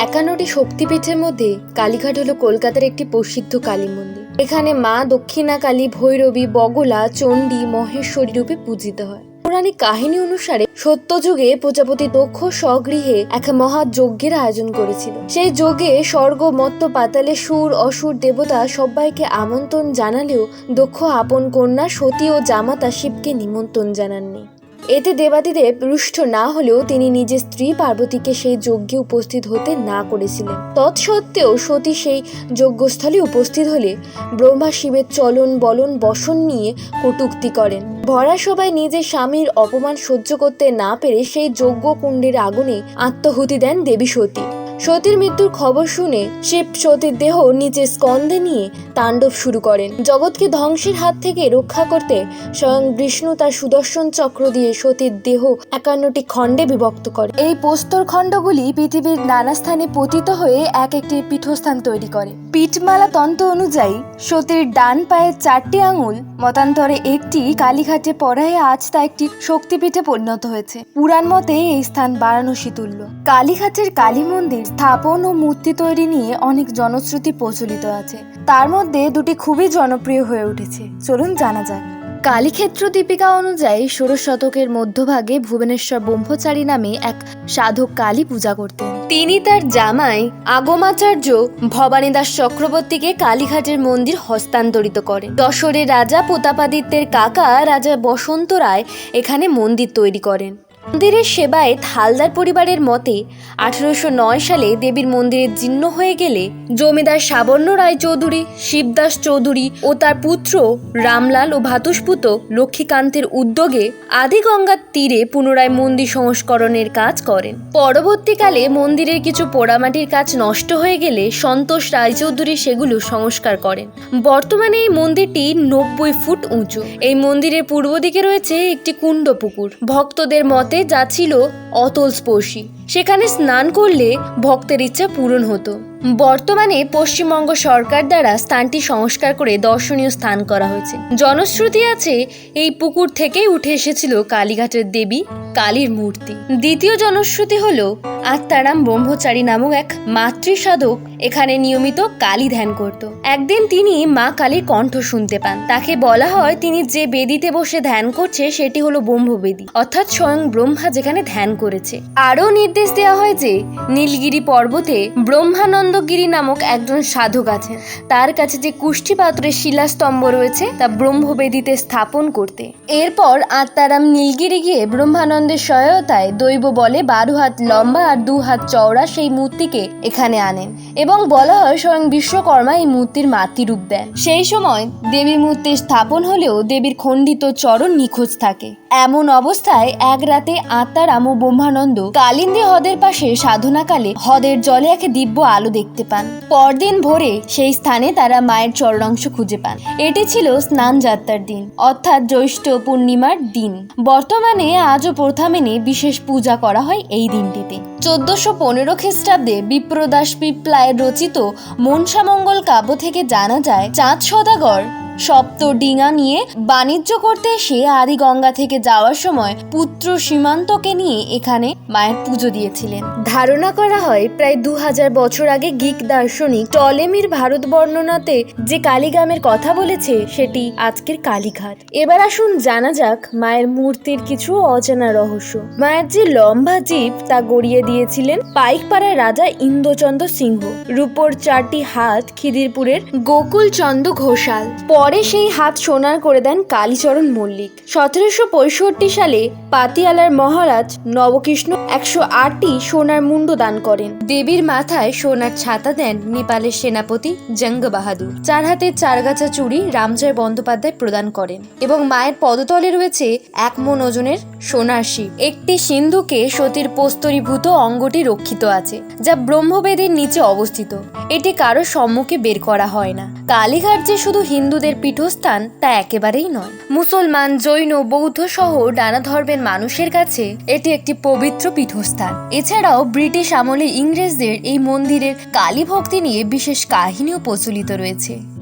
একান্নটি শক্তিপীঠের মধ্যে কালীঘাট হলো কলকাতার একটি প্রসিদ্ধ কালী মন্দির। এখানে মা দক্ষিণা কালী ভৈরবী, বগলা, চণ্ডী, মহেশ্বরী রূপে পূজিত হয়। পৌরাণিক কাহিনী অনুসারে সত্যযুগে প্রজাপতি দক্ষ স্বগৃহে এক মহাযজ্ঞের আয়োজন করেছিল। সেই যজ্ঞে স্বর্গ, মত্ত, পাতালে সুর, অসুর, দেবতা সবাইকে আমন্ত্রণ জানালেও দক্ষ আপন কন্যা সতী ও জামাতা শিবকে নিমন্ত্রণ জানাননি। এতে দেবাদিদেব রুষ্ট না হলেও তিনি নিজের স্ত্রী পার্বতীকে সেই যজ্ঞে উপস্থিত হতে না করেছিলেন। তৎসত্ত্বেও সতী সেই যজ্ঞস্থলে উপস্থিত হলে ব্রহ্মা শিবের চলন বলন বসন নিয়ে কটুক্তি করেন। ভরা সবাই নিজের স্বামীর অপমান সহ্য করতে না পেরে সেই যজ্ঞ কুণ্ডের আগুনে আত্মহুতি দেন দেবী সতী। সতীর মৃত্যুর খবর শুনে শিব সতীর দেহ নিচে স্কন্ধে নিয়ে তাণ্ডব শুরু করেন। জগৎকে ধ্বংসের হাত থেকে রক্ষা করতে স্বয়ং বিষ্ণু তার সুদর্শন চক্র দিয়ে সতীর দেহ একান্নটি খণ্ডে বিভক্ত করে। এই প্রস্তর খণ্ডগুলি পৃথিবীর নানা স্থানে পতিত হয়ে এক একটি পীঠস্থান তৈরি করে। পীঠমালা তন্ত্র অনুযায়ী সতীর ডান পায়ের চারটি আঙুল, মতান্তরে একটি কালীঘাটে পড়ায় আজ তা একটি শক্তিপীঠে পরিণত হয়েছে। পুরাণ মতে এই স্থান বারাণসী তুল্য। কালীঘাটের কালী মন্দির স্থাপন ও মূর্তি তৈরি নিয়ে অনেক জনশ্রুতি প্রচলিত আছে। তার মধ্যে দুটি খুবই জনপ্রিয় হয়ে উঠেছে। চলুন জানা যাক। কালীক্ষেত্র দীপিকা অনুযায়ী ষোড়শ শতকের মধ্যভাগে ভুবনেশ্বর ব্রহ্মচারী নামে এক সাধক কালী পূজা করতেন। তিনি তার জামাই আগমাচার্য ভবানীদাস চক্রবর্তীকে কালীঘাটের মন্দির হস্তান্তরিত করেন। দশরের রাজা প্রতাপাদিত্যের কাকা রাজা বসন্ত রায় এখানে মন্দির তৈরি করেন। মন্দিরের সেবায় হালদার পরিবারের মতে, আঠারোশো নয় সালে দেবীর মন্দিরে জীর্ণ হয়ে গেলে জমিদার সাবর্ণ রায় চৌধুরী, শিবদাস চৌধুরী ও তার পুত্র রামলাল ও ভাতুষপুত লক্ষ্মীকান্তের উদ্যোগে আদিগঙ্গার তীরে পুনরায় মন্দির সংস্করণের কাজ করেন। পরবর্তীকালে মন্দিরের কিছু পোড়ামাটির কাজ নষ্ট হয়ে গেলে সন্তোষ রায়চৌধুরী সেগুলো সংস্কার করেন। বর্তমানে এই মন্দিরটি নব্বই ফুট উঁচু। এই মন্দিরের পূর্ব দিকে রয়েছে একটি কুণ্ড পুকুর ভক্তদের মতে যা ছিল অতল স্পর্শী সেখানে স্নান করলে ভক্তের ইচ্ছা পূরণ হতো। বর্তমানে পশ্চিমবঙ্গ সরকার দ্বারা স্থানটি সংস্কার করে দর্শনীয় স্থান করা হয়েছে। জনশ্রুতি আছে, এই পুকুর থেকেই উঠে এসেছিল কালীঘাটের দেবী কালীর মূর্তি। দ্বিতীয় জনশ্রুতি হল আত্মারাম ব্রহ্মচারী নামক এক মাতৃ সাধক এখানে নিয়মিত কালী ধ্যান করত। একদিন তিনি মা কালীর কণ্ঠ শুনতে পান। তাকে বলা হয় তিনি যে বেদিতে বসে ধ্যান করছে সেটি হলো ব্রহ্মবেদী। অর্থাৎ স্বয়ং ব্রহ্মা যেখানে ধ্যান করেছে। আরও নির্দেশ দেওয়া হয় যে নীলগিরি পর্বতে ব্রহ্মানন্দগিরি নামক একজন সাধক আছেন। তার কাছে যে কুষ্টি পাত্রের শিলাস্তম্ভ রয়েছে তা ব্রহ্মবেদিতে স্থাপন করতে। এরপর আত্মারাম নীলগিরি গিয়ে ব্রহ্মানন্দের সহায়তায় দৈব বলে বারো হাত লম্বা আর দু হাত চওড়া সেই মূর্তিকে এখানে আনেন এবং বলা হয় স্বয়ং বিশ্বকর্মা এই মূর্তির মাতৃরূপ দেন। সেই সময় দেবী মূর্তি স্থাপন হলেও দেবীর খণ্ডিত চরণ নিখোঁজ থাকে। এমন অবস্থায় এক রাতে আত্মারাম ও ব্রহ্মানন্দ কালিন্দী হ্রদের পাশে সাধনাকালে হ্রদের জলে এক দিব্য আলো দেখতে পান। পরদিন ভোরে সেই স্থানে তারা মায়ের চরণাংশ খুঁজে পান। এটি ছিল স্নান যাত্রার দিন, অর্থাৎ জ্যৈষ্ঠ পূর্ণিমার দিন। বর্তমানে আজও প্রথা মেনে বিশেষ পূজা করা হয় এই দিনটিতে। চোদ্দশো পনেরো খ্রিস্টাব্দে বিপ্রদাস পিপ্লায়ের রচিত মনসামঙ্গল কাব্য থেকে জানা যায়, চাঁদ সদাগর সপ্ত ডিঙা নিয়ে বাণিজ্য করতে এসে আদি গঙ্গা থেকে যাওয়ার সময় পুত্র সীমান্তকে নিয়ে এখানে মায়ের পুজো দিয়েছিলেন। ধারণা করা হয় প্রায় দু হাজার বছর আগে গিক দার্শনিক টলেমির ভারত বর্ণনাতে যে কালীগ্রামের কথা বলেছে, সেটি আজকের কালীঘাট। এবার আসুন জানা যাক মায়ের মূর্তির কিছু অজানা রহস্য। মায়ের যে লম্বা জীব, তা গড়িয়ে দিয়েছিলেন পাইকপাড়ার রাজা ইন্দ্রচন্দ্র সিংহ। রূপোর চারটি হাত খিদিরপুরের গোকুল চন্দ্র ঘোষাল। পরে সেই হাত সোনার করে দেন কালীচরণ মল্লিক। সতেরোশো পঁয়ষট্টি সালে পাতিয়ালার মহারাজ নবকৃষ্ণ একশো আটটি সোনার মুন্ড দান করেন। দেবীর মাথায় সোনার ছাতা দেন নেপালের সেনাপতি জঙ্গ বাহাদুর চার হাতে চারগাছা চুড়ি রামজয় বন্দ্যোপাধ্যায় প্রদান করেন এবং মায়ের পদতলে রয়েছে এক মন ওজনের সোনার শিব। একটি সিন্ধুকে সতীর প্রস্তরীভূত অঙ্গটি রক্ষিত আছে, যা ব্রহ্মবেদের নিচে অবস্থিত। এটি কারও সম্মুখে বের করা হয় না। কালীঘাট যে শুধু হিন্দুদের পীঠস্থান, তা একেবারেই নয়। মুসলমান, জৈন বৌদ্ধ সহ নানা ধর্মের মানুষের কাছে এটি একটি পবিত্র পীঠস্থান। এছাড়াও ব্রিটিশ আমলে ইংরেজদের এই মন্দিরের কালী ভক্তি নিয়ে বিশেষ কাহিনীও প্রচলিত রয়েছে।